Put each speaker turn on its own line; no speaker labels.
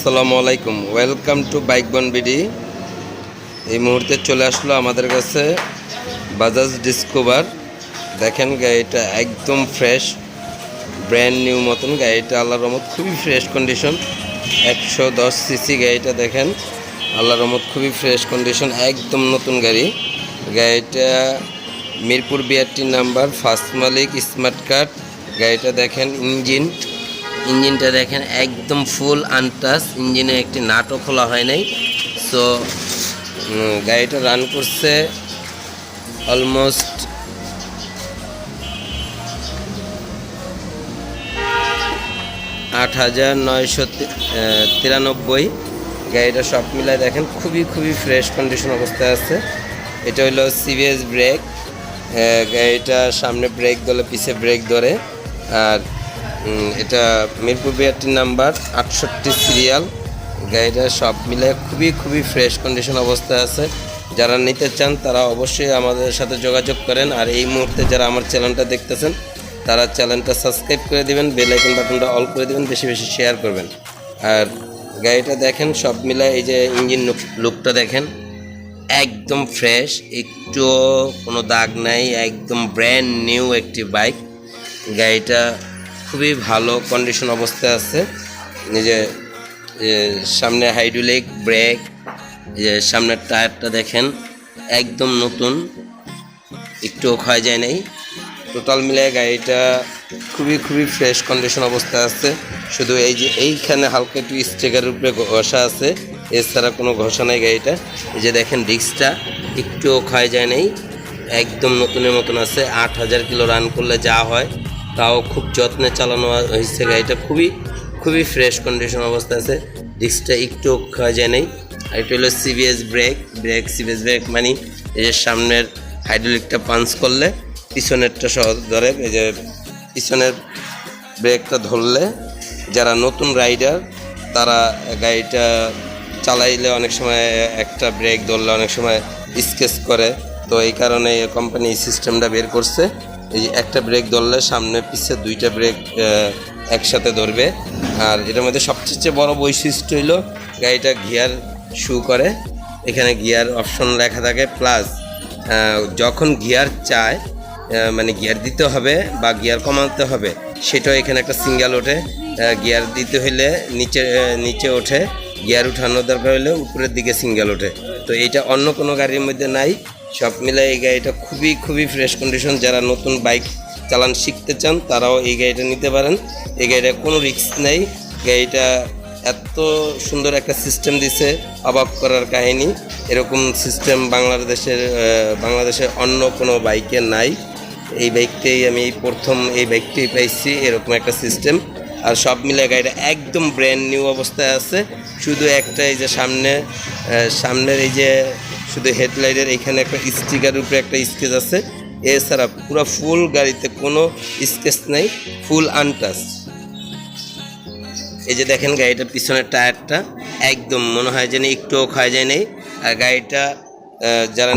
আসসালামু আলাইকুম। Welcome to bike BD এই মুহূর্তে চলে আসলো আমাদের কাছে বাজাজ ডিসকভার দেখেন গাড়িটা একদম ফ্রেশ ব্র্যান্ড নিউ মতন। গাড়িটা আল্লাহ রহমত, খুবই ফ্রেশ কন্ডিশন একশো দশ সিসি গাড়িটা দেখেন আল্লাহ রহমত, খুবই ফ্রেশ কন্ডিশন একদম নতুন গাড়ি। গাড়িটা মিরপুর বিআরটি নাম্বার ফার্স্ট মালিক স্মার্ট কার্ড গাড়িটা দেখেন ইঞ্জিন ইঞ্জিনটা দেখেন একদম ফুল আনটাস ইঞ্জিনে একটি নাটও খোলা হয় নাই। সো গাড়িটা রান করছে অলমোস্ট আট হাজার নয়শো তিরানব্বই। গাড়িটা সব মিলায় দেখেন খুবই খুবই ফ্রেশ কন্ডিশন অবস্থায় আছে। এটা হলো সিবিএস ব্রেক গাড়িটা সামনে ব্রেক ধরলে পিছে ব্রেক ধরে। আর এটা মিরপুর বিআরটির নাম্বার, আটষট্টি সিরিয়াল। গাড়িটা সব মিলে খুবই খুবই ফ্রেশ কন্ডিশন অবস্থায় আছে। যারা নিতে চান, তারা অবশ্যই আমাদের সাথে যোগাযোগ করেন। আর এই মুহূর্তে যারা আমার চ্যানেলটা দেখতেছেন, তারা চ্যানেলটা সাবস্ক্রাইব করে দিবেন বেল আইকন বাটনটা অল করে দিবেন, বেশি বেশি শেয়ার করবেন। আর গাড়িটা দেখেন, সব মিলে এই যে ইঞ্জিন লুকটা দেখেন, একদম ফ্রেশ একটু কোনো দাগ নাই, একদম ব্র্যান্ড নিউ একটি বাইক গাড়িটা খুবই ভালো কন্ডিশন অবস্থায় আছে। যে সামনে হাইড্রোলিক ব্রেক যে, সামনের টায়ারটা দেখেন, একদম নতুন একটুও ক্ষয় যায় নাই। টোটাল মিলে গাড়িটা খুবই খুবই ফ্রেশ কন্ডিশন অবস্থায় আছে। শুধু এই যে, এইখানে হালকা একটু স্টেকারের উপরে ঘষা আছে। এছাড়া কোনো ঘষা নাই গাড়িটা। এই যে দেখেন ডিস্কটা একটুও ক্ষয় যায় নাই। একদম নতুনের মতন আছে। আট হাজার কিলো রান করলে যা হয় তাও খুব যত্নে চালানো হয়েছে গাড়িটা। খুবই খুবই ফ্রেশ কন্ডিশন অবস্থা আছে। ডিস্কটা একটু ক্ষয় যায় নাই। আর এটা হলো CBS brake brake CBS brake মানে এই যে সামনের হাইড্রোলিকটা পাঞ্চ করলে পিছনেরটা সহজ ধরে, এই যে পিছনের ব্রেকটা ধরলে যারা নতুন রাইডার তারা গাড়িটা চালাইলে অনেক সময় একটা ব্রেক ধরলে অনেক সময় স্কেচ করে। তো এই কারণে কোম্পানি এই সিস্টেমটা বের করছে। এই একটা ব্রেক ধরলে সামনে পিছে দুইটা ব্রেক একসাথে ধরবে। আর এটার মধ্যে সবচেয়ে বড় বৈশিষ্ট্য হলো গাড়িটা গিয়ার শু করে। এখানে গিয়ার অপশন লেখা থাকে প্লাস যখন গিয়ার চায় মানে গিয়ার দিতে হবে বা গিয়ার কমাতে হবে, সেটাও এখানে একটা সিঙ্গেল ওঠে। গিয়ার দিতে হলে নিচে নিচে ওঠে, গিয়ার উঠানোর দরকার হলে উপরের দিকে সিঙ্গেল ওঠে। তো এটা অন্য কোনো গাড়ির মধ্যে নাই। সব মিলে এই গাড়িটা খুবই খুবই ফ্রেশ কন্ডিশন যারা নতুন বাইক চালান শিখতে চান, তারাও এই গাড়িটা নিতে পারেন। এই গাড়িটা কোনো রিস্ক নেই। গাড়িটা এত সুন্দর একটা সিস্টেম দিছে, অবাক করার কাহিনী। এরকম সিস্টেম বাংলাদেশের বাংলাদেশের অন্য কোনো বাইকে নাই। এই বাইকটাই আমি প্রথম এই বাইকটাই পাইছি, এরকম একটা সিস্টেম আর সব মিলে গাড়িটা একদম ব্র্যান্ড নিউ অবস্থায় আছে। শুধু একটা এই যে সামনে সামনের এই যে শুধু হেডলাইটের এখানে একটা স্টিকার উপরে একটা স্কেচ আছে। এছাড়া পুরো ফুল গাড়িতে কোনো স্কেচ নেই, ফুল আনটাচ এই যে দেখেন গাড়িটার পিছনের টায়ারটা, একদম মনে হয় যেন একটুও ক্ষয় যায় নেই। আর গাড়িটা যারা